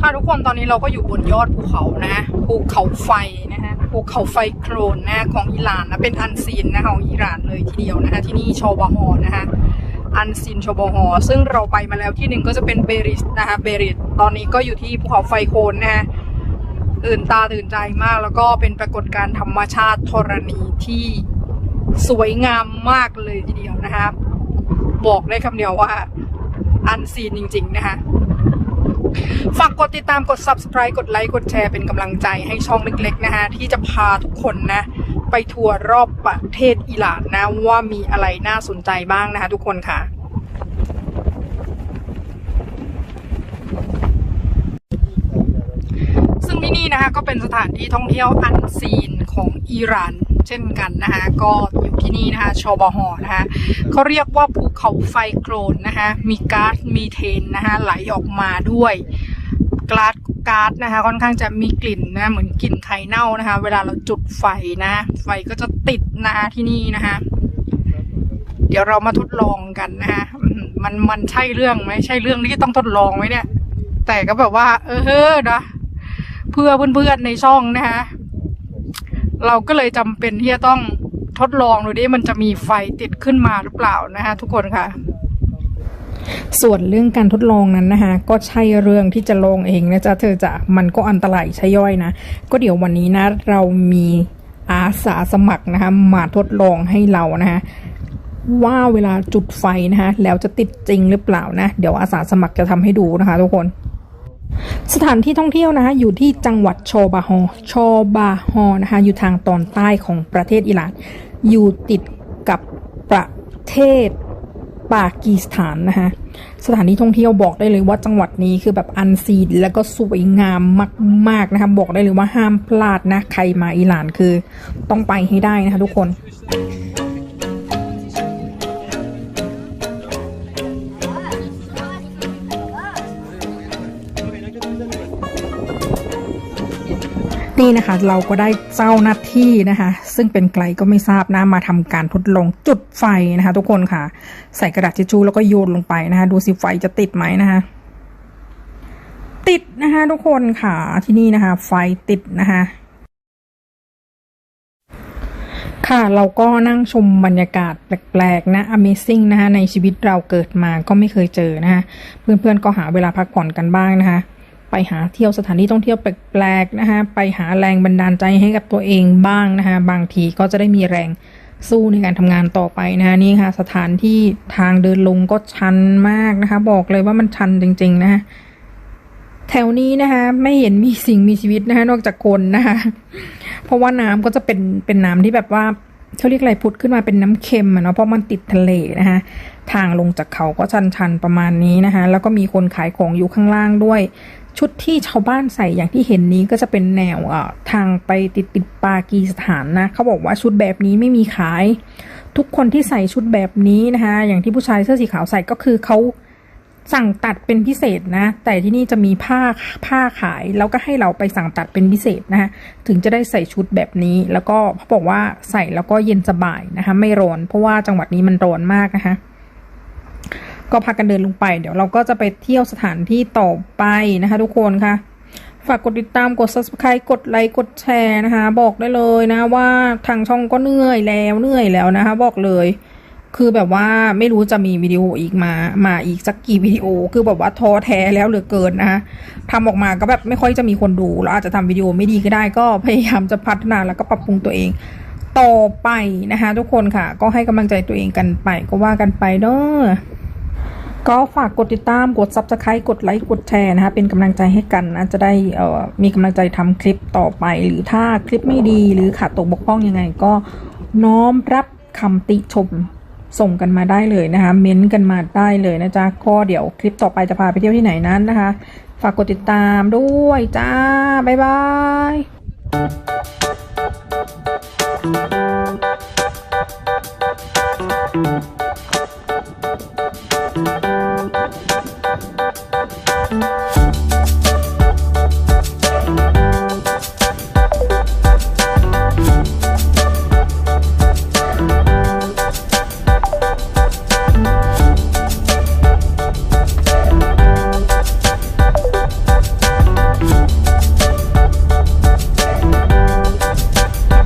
ค่ะทุกคนตอนนี้เราก็อยู่บนยอดภูเขานะภูเขาไฟนะฮะภูเขาไฟโครนนะของอิหร่านนะเป็นอันซีนนะคะของอิหร่านเลยทีเดียวนะคะที่นี่ชอบาฮอนะคะอันซีนชอบาฮอซึ่งเราไปมาแล้วที่หนึ่งก็จะเป็นเบริสนะคะเบริสตอนนี้ก็อยู่ที่ภูเขาไฟโครนนะฮะตื่นตาตื่นใจมากแล้วก็เป็นปรากฏการณ์ธรรมชาติธรณีที่ สวยงามมากเลยทีเดียวนะคะบอกได้คำเดียวว่าอันซีนจริง ๆ นะคะฝากกดติดตามกด subscribe กดไลค์ กดแชร์เป็นกำลังใจให้ช่องเล็กๆ นะฮะที่จะพาทุกคนนะ ไปทัวร์รอบประเทศอิหร่านนะ ว่ามีอะไรน่าสนใจบ้างนะคะทุกคนค่ะซึ่งที่นี่นะคะก็เป็นสถานที่ท่องเที่ยวอันซีนของอิหร่าน เช่นกันนะคะ ก็อยู่ที่นี่นะคะชอบาฮอนะคะเขาเรียกว่าภูเขาไฟโครนนะคะ มีก๊าซมีเทนนะคะไหลออกมาด้วยก๊าซก๊าซนะคะ ค่อนข้างจะมีกลิ่นนะเหมือนกลิ่นไข่เน่านะคะ เวลาเราจุดไฟนะ ไฟก็จะติดนะคะที่นี่นะคะ เดี๋ยวเรามาทดลองกันนะคะมมันมันใช่เรื่องไหมใช่เรื่องที่ต้องทดลองไหมเนี่ย แต่ก็แบบว่า เออเฮ้อนะเพื่อเพื่อนๆในช่องนะคะ เราก็เลยจำเป็นที่จะต้องทดลองดูดิมันจะมีไฟติดขึ้นมาหรือเปล่านะคะทุกคนค่ะ ส่วนเรื่องการทดลองนั้นนะคะก็ใช่เรื่องที่จะลองเองนะจ๊ะเธอจะมันก็อันตรายใช่ย่อยนะ ก็เดี๋ยววันนี้นะ เรามีอาสาสมัครนะคะมาทดลองให้เรานะคะว่าเวลาจุดไฟนะคะแล้วจะติดจริงหรือเปล่านะ เดี๋ยวอาสาสมัครจะทำให้ดูนะคะทุกคน สถานที่ท่องเที่ยวนะคะอยู่ที่จังหวัดโชบาฮอชบาฮอนะคะอยู่ทางตอนใต้ของประเทศอิหร่าน อยู่ติดกับประเทศปากีสถานนะคะสถานที่ท่องเที่ยวบอกได้เลยว่าจังหวัดนี้คือแบบอันซีนแล้วก็สวยงามมาก ๆนะคะบอกได้เลยว่าห้ามพลาดนะใครมาอิหร่านคือต้องไปให้ได้นะคะทุกคน นี่นะคะ เราก็ได้เจ้าหน้าที่นะคะ ซึ่งเป็นใครก็ไม่ทราบนะมาทำการทดลองจุดไฟนะคะ ทุกคนค่ะ ใส่กระดาษทิชชู่แล้วก็โยนลงไปนะคะ ดูสิไฟจะติดไหมนะคะ ติดนะคะ ทุกคนค่ะที่นี่นะคะ ไฟติดนะคะค่ะเราก็นั่งชมบรรยากาศแปลกๆนะ Amazing นะคะในชีวิตเราเกิดมาก็ไม่เคยเจอนะคะเพื่อนๆก็หาเวลาพักผ่อนกันบ้างนะคะ ไปหาเที่ยวสถานที่ท่องเที่ยวแปลกๆนะคะไปหาแรงบันดาลใจให้กับตัวเองบ้างนะคะบางทีก็จะได้มีแรงสู้ในการทำงานต่อไปนะคะนี่ค่ะ สถานที่ทางเดินลงก็ชันมากนะคะ บอกเลยว่ามันชันจริง ๆ นะคะแถวนี้นะคะ ไม่เห็นมีสิ่งมีชีวิตนะคะนอกจากคนนะคะเพราะว่าน้ำก็จะเป็นเป็นน้ำที่แบบว่าเขาเรียกอะไรพุดขึ้นมาเป็นน้ำเค็มอะเนาะเพราะมันติดทะเลนะคะทางลงจากเขาก็ชันๆประมาณนี้นะคะ แล้วก็มีคนขายของอยู่ข้างล่างด้วย ชุดที่ชาวบ้านใส่อย่างที่เห็นนี้ก็จะเป็นแนวอ่อทางไปติดติดปากีสถานนะเขาบอกว่าชุดแบบนี้ไม่มีขาย ทุกคนที่ใส่ชุดแบบนี้นะคะอย่างที่ผู้ชายเสื้อสีขาวใส่ก็คือเขาสั่งตัดเป็นพิเศษนะ แต่ที่นี่จะมีผ้าผ้าขาย แล้วก็ให้เราไปสั่งตัดเป็นพิเศษนะคะถึงจะได้ใส่ชุดแบบนี้ แล้วก็เขาบอกว่าใส่แล้วก็เย็นสบายนะคะ ไม่ร้อนเพราะว่าจังหวัดนี้มันร้อนมากนะคะ ก็พากันเดินลงไป เดี๋ยวเราก็จะไปเที่ยวสถานที่ต่อไปนะคะทุกคนค่ะ ฝากกดติดตามกด subscribe กดไลค์กดแชร์นะคะ บอกได้เลยนะว่าทางช่องก็เหนื่อยแล้วเหนื่อยแล้วนะคะ บอกเลย คือแบบว่าไม่รู้จะมีวิดีโออีกมา มาอีกสักกี่วิดีโอ คือแบบว่าท้อแท้แล้วเหลือเกินนะคะทำออกมาก็แบบไม่ค่อยจะมีคนดูแล้วอาจจะทำวิดีโอไม่ดีก็ได้ ก็พยายามจะพัฒนาแล้วก็ปรับปรุงตัวเองต่อไปนะคะทุกคนค่ะ ก็ให้กำลังใจตัวเองกันไปก็ว่ากันไปเด้อ ก็ฝากกดติดตามกด subscribe กดไลค์กดแชร์นะคะเป็นกำลังใจให้กันนะจะได้เอ่อมีกำลังใจทำคลิปต่อไป หรือถ้าคลิปไม่ดีหรือขาดตกบกพร่องยังไง ก็น้อมรับคำติชมส่งกันมาได้เลยนะคะ เม้นกันมาได้เลยนะจ๊ะก็เดี๋ยวคลิปต่อไปจะพาไปเที่ยวที่ไหนนั้นนะคะ ฝากกดติดตามด้วยจ้า บ๊ายบาย